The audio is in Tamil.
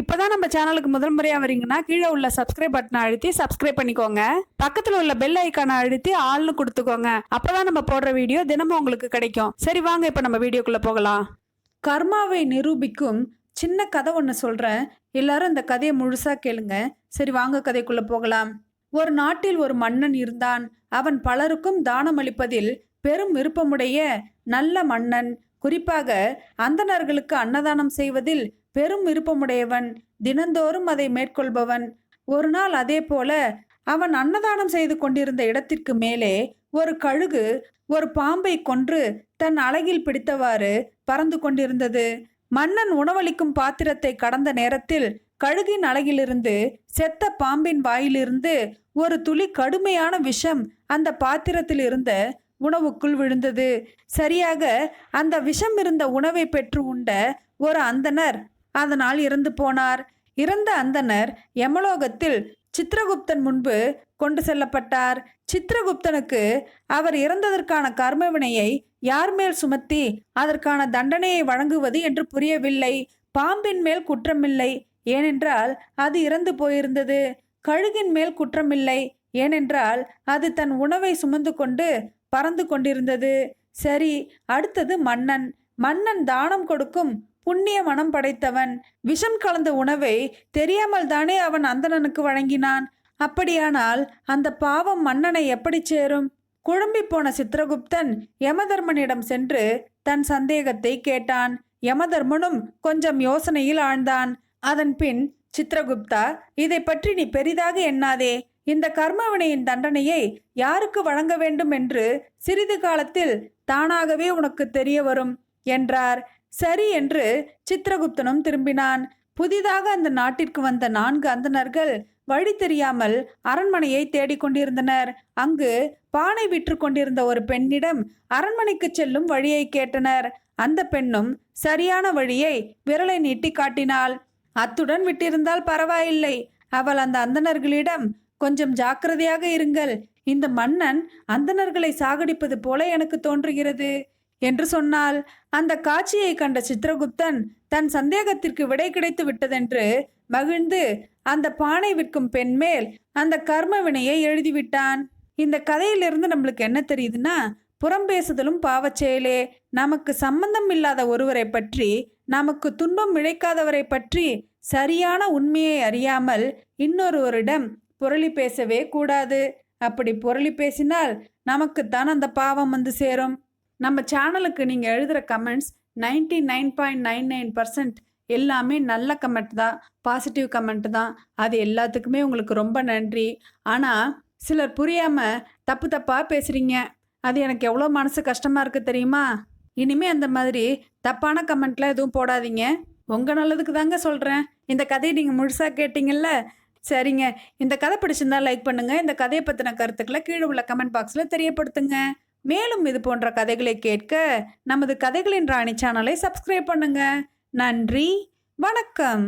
இப்போதான் நம்ம சேனலுக்கு முதல் முறையாக வரீங்கன்னா கீழே உள்ள சப்ஸ்கிரைப் பட்டனை அழுத்தி சப்ஸ்கிரைப் பண்ணிக்கோங்க. பக்கத்தில் உள்ள பெல் ஐக்கானை அழுத்தி ஆள்னு கொடுத்துக்கோங்க. அப்போதான் நம்ம போடுற வீடியோ தினமும் உங்களுக்கு கிடைக்கும். சரி வாங்க இப்போ நம்ம வீடியோக்குள்ளே போகலாம். கர்மாவை நிரூபிக்கும் சின்ன கதை ஒன்று சொல்கிறேன் எல்லாரும் இந்த கதையை முழுசாக கேளுங்க. சரி வாங்க கதைக்குள்ளே போகலாம். ஒரு நாட்டில் ஒரு மன்னன் இருந்தான். அவன் பலருக்கும் தானம் அளிப்பதில் பெரும் விருப்பமுடைய நல்ல மன்னன். குறிப்பாக அந்தணர்களுக்கு அன்னதானம் செய்வதில் பெரும் விருப்பமுடையவன். தினந்தோறும் அதை மேற்கொள்பவன். ஒரு நாள் அதே போல அவன் அன்னதானம் செய்து கொண்டிருந்த இடத்திற்கு மேலே ஒரு கழுகு ஒரு பாம்பை கொன்று தன் அழகில் பிடித்தவாறு பறந்து கொண்டிருந்தது. மன்னன் உணவளிக்கும் பாத்திரத்தை கடந்த நேரத்தில் கழுகின் அழகிலிருந்து செத்த பாம்பின் வாயிலிருந்து ஒரு துளி கடுமையான விஷம் அந்த பாத்திரத்தில் இருந்த உணவுக்குள் விழுந்தது. சரியாக அந்த விஷம் இருந்த உணவை பெற்று உண்ட ஒரு அந்தணர் அதனால் இறந்து போனார். இறந்த அந்தனர் யமலோகத்தில் சித்திரகுப்தன் முன்பு கொண்டு செல்லப்பட்டார். சித்திரகுப்தனுக்கு அவர் இறந்ததற்கான கர்மவினையை யார் மேல் சுமத்தி அதற்கான தண்டனையை வழங்குவது என்று புரியவில்லை. பாம்பின் மேல் குற்றமில்லை. ஏனென்றால் அது இறந்து போயிருந்தது. கழுகின் மேல் குற்றமில்லை. ஏனென்றால் அது தன் உணவை சுமந்து கொண்டு பறந்து கொண்டிருந்தது. சரி அடுத்தது மன்னன். மன்னன் தானம் கொடுக்கும் புண்ணிய மனம் படைத்தவன். விஷம் கலந்த உணவை தெரியாமல் தானே அவன் அந்தணனுக்கு வழங்கினான். அப்படியானால் அந்த பாவம் மன்னனை எப்படி சேரும்? குழம்பி போன சித்திரகுப்தன் யமதர்மனிடம் சென்று தன் சந்தேகத்தை கேட்டான். யமதர்மனும் கொஞ்சம் யோசனையில் ஆழ்ந்தான். அதன் பின் சித்திரகுப்தா இதை பற்றி நீ பெரிதாக எண்ணாதே. இந்த கர்மவினையின் தண்டனையை யாருக்கு வழங்க வேண்டும் என்று சிறிது காலத்தில் தானாகவே உனக்கு தெரிய வரும் என்றார். சரி என்று சித்திரகுப்தனும் திரும்பினான். புதிதாக அந்த நாட்டிற்கு வந்த நான்கு அந்தனர்கள் வழி தெரியாமல் அரண்மனையை தேடிக்கொண்டிருந்தனர் அங்கு பானை விற்று கொண்டிருந்த ஒரு பெண்ணிடம் அரண்மனைக்கு செல்லும் வழியை கேட்டனர். அந்த பெண்ணும் சரியான வழியை விரலை நீட்டி காட்டினாள். அத்துடன் விட்டிருந்தால் பரவாயில்லை. அவள் அந்த அந்தனர்களிடம் கொஞ்சம் ஜாக்கிரதையாக இருங்கள். இந்த மன்னன் அந்தனர்களை சாகடிப்பது போல எனக்கு தோன்றுகிறது. என்று சொன்னால் அந்த காட்சியை கண்ட சித்திரகுப்தன் தன் சந்தேகத்திற்கு விடை கிடைத்து விட்டதென்று மகிழ்ந்து அந்த பானை விற்கும் பெண் மேல் அந்த கர்ம வினையை எழுதிவிட்டான். இந்த கதையிலிருந்து நம்மளுக்கு என்ன தெரியுதுன்னா புறம் பேசுதலும் பாவச் செயலே நமக்கு சம்பந்தம் இல்லாத ஒருவரை பற்றி நமக்கு துன்பம் இழைக்காதவரை பற்றி சரியான உண்மையை அறியாமல் இன்னொருவரிடம் புரளி பேசவே கூடாது. அப்படி புரளி பேசினால் நமக்குத்தான் அந்த பாவம் வந்து சேரும். நம்ம சேனலுக்கு நீங்கள் எழுதுகிற comments ninety nine point nine nine percent எல்லாமே நல்ல கமெண்ட் தான் பாசிட்டிவ் கமெண்ட் தான். அது எல்லாத்துக்குமே உங்களுக்கு ரொம்ப நன்றி. ஆனால் சிலர் புரியாமல் தப்பு தப்பாக பேசுகிறீங்க அது எனக்கு எவ்வளோ மனசு கஷ்டமாக இருக்குது தெரியுமா? இனிமே அந்த மாதிரி தப்பான கமெண்ட்லாம் எதுவும் போடாதீங்க. உங்கள் நல்லதுக்கு தாங்க சொல்கிறேன் இந்த கதையை நீங்கள் முழுசாக கேட்டிங்கல்ல? சரிங்க. இந்த கதை பிடிச்சிருந்தா லைக் பண்ணுங்கள் இந்த கதையை பற்றின கருத்துக்களை கீழே உள்ள கமெண்ட் பாக்ஸில் தெரியப்படுத்துங்க. மேலும் இது போன்ற கதைகளை கேட்க நமது கதைகளின் ராணி சேனலை சப்ஸ்கிரைப் பண்ணுங்க. நன்றி. வணக்கம்.